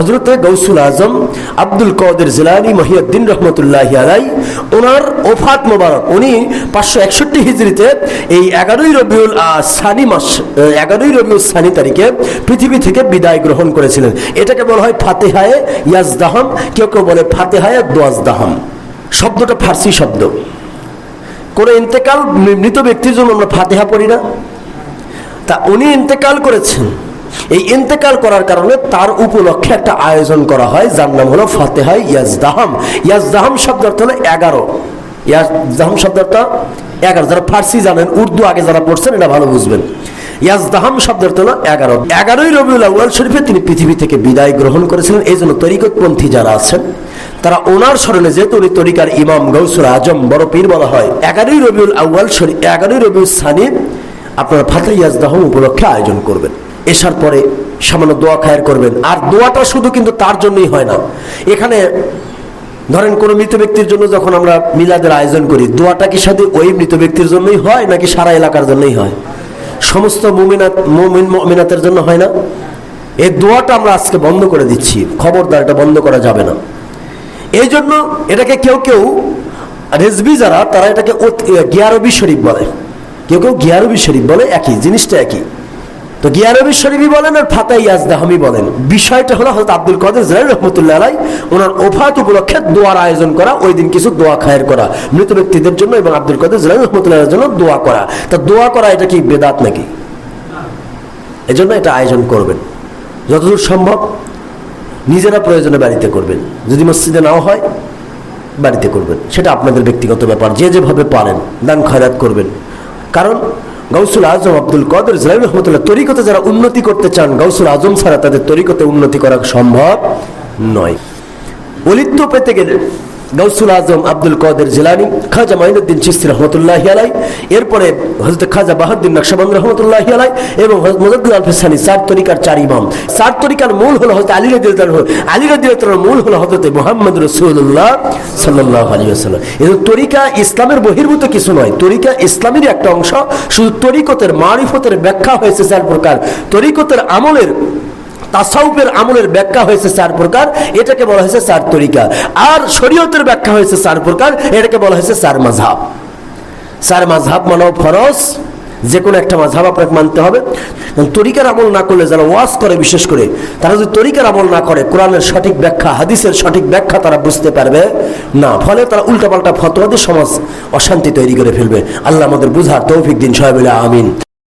হজরতে গৌসুল আজম, আব্দুল কদের জিলানি মহিউদ্দিন রহমতুল্লাহ আলাই ওনার ওফাত মোবারক। উনি পাঁচশো একষট্টি হিজড়িতে এই এগারোই রবিউল সানি মাস এগারোই রবিউল সানি তারিখে পৃথিবী থেকে বিদায় গ্রহণ করেছিলেন। এটাকে বলা হয় ফাতেহায়ে ইয়াজদাহাম, কেউ কেউ বলে ফাতেহায়ে দোয়াজদাহাম শব্দটা ফার্সি শব্দ। কোনো ইন্তেকাল মৃত ব্যক্তির জন্য আমরা ফাতেহা পড়ি না। তা উনি ইন্তেকাল করেছেন। এই ইন্তেকাল করার কারণে তার উপলক্ষে একটা আয়োজন করা হয়, যার নাম হলো ফাতেহাই ইয়াজদাহাম। ইয়াজদাহাম শব্দ অর্থ হলো এগারো। ইয়াজদাহাম শব্দটা এগারো। যারা ফার্সি জানেন, উর্দু আগে যারা পড়ছেন এটা ভালো বুঝবেন। ইয়াজদাহাম শব্দ অর্থ হলো এগারো। এগারোই রবিউল আউয়াল শরীফে তিনি পৃথিবী থেকে বিদায় গ্রহণ করেছিলেন এই জন্য তরিকতপন্থী যারা আছেন, তারা ওনার স্মরণে যেহেতু উনি তরিকার ইমাম গৌসুল আজম বড় পীর বলা হয়, এগারোই রবিউল আউয়াল শরীফ, এগারোই রবিউল সানি আপনারা ফাতে ইয়াজদাহম উপলক্ষে আয়োজন করবেন। এসার পরে সামান্য দোয়া খায়ের করবেন। আর দোয়াটা শুধু কিন্তু তার জন্যই হয় না। এখানে ধরেন কোনো মৃত ব্যক্তির জন্য যখন আমরা মিলাদের আয়োজন করি, দোয়াটা কি সাথে ওই মৃত ব্যক্তির জন্যই হয় নাকি সারা এলাকার জন্যই হয়? সমস্ত মুমিনাত, মুমিন মুমিনাতের জন্য হয় না। এই দোয়াটা আমরা আজকে বন্ধ করে দিচ্ছি। খবরদার এটা বন্ধ করা যাবে না। এই জন্য এটাকে কেউ কেউ রেজবি যারা, তারা এটাকে গিয়ারবি শরীফ বলে। কেউ কেউ গিয়ারবি শরীফ বলে একই, জিনিসটা একই। তো গিয়ারবি শরীফই বলেন আর ফাতাই ইয়াজদাহামি বলেন। বিষয়টা হলো হয়তো আব্দুল কাদের জেলাল রহমতুল্লাহ আলাই ওনার ওফাত উপলক্ষে দোয়ার আয়োজন করা, ওই দিন কিছু দোয়া খায়ের করা, মৃত ব্যক্তিদের জন্য এবং আব্দুল কাদের জেলাল রহমতুল্লাহ জন্য দোয়া করা। তা দোয়া করা এটা কি বেদাত নাকি? এজন্য এটা আয়োজন করবেন। যতদূর সম্ভব নিজেরা প্রয়োজনে বাড়িতে করবেন। যদি মসজিদে নাও হয়, বাড়িতে করবেন। সেটা আপনাদের ব্যক্তিগত ব্যাপার। যে যেভাবে পারেন, দান খয়রাত করবেন। কারণ গৌসুল আজম আব্দুল কদর জলাইল রহমতুল্লাহ তরিকতে যারা উন্নতি করতে চান গৌসুল আজম ছাড়া তাদের তরিকতে উন্নতি করা সম্ভব নয়। অলিত্ব পেতে গেলে গৌসুল আজম আব্দুল কদের জিলানি, খাজা মাইনুদ্দিন চিস্তি রহমতুল্লাহ আলাই এরপরে হজরত খাজা বাহাদ্দিন নকশবন্দ রহমতুল্লাহ আলাই এবং হজরত মুজাদ্দুল আল ফিসানি চার তরিকার চার ইমাম। চার তরিকার মূল হলো হজরত আলী আনহু। আলী রাদিয়াল্লাহু মূল হলো হজরত মোহাম্মদ রসুল্লাহ সাল্লাল্লাহু আলাইহি ওয়াসাল্লাম। এই তরিকা ইসলামের বহির্ভূত কিছু নয়, তরিকা ইসলামেরই একটা অংশ। শুধু তরিকতের মারিফতের ব্যাখ্যা হয়েছে চার প্রকার। তরিকতের আমলের তাসাউফের আমলের ব্যাখ্যা হয়েছে চার প্রকার, এটাকে বলা হয়েছে চার তরিকা। আর শরীয়তের ব্যাখ্যা হয়েছে চার প্রকার, এটাকে বলা হয়েছে চার মাঝহাব চার মাঝহাব মানাও ফরজ যে কোনো একটা মাঝহাব আপনাকে মানতে হবে। তরিকার আমল না করলে যারা ওয়াজ করে, বিশেষ করে, তারা যদি তরিকার আমল না করে, কোরআনের সঠিক ব্যাখ্যা, হাদিসের সঠিক ব্যাখ্যা তারা বুঝতে পারবে না, ফলে তারা উল্টাপাল্টা ফতোয়া দিয়ে সমাজ অশান্তি তৈরি করে ফেলবে। আল্লাহ আমাদের বুঝার তৌফিক দিন, সবাই আমিন।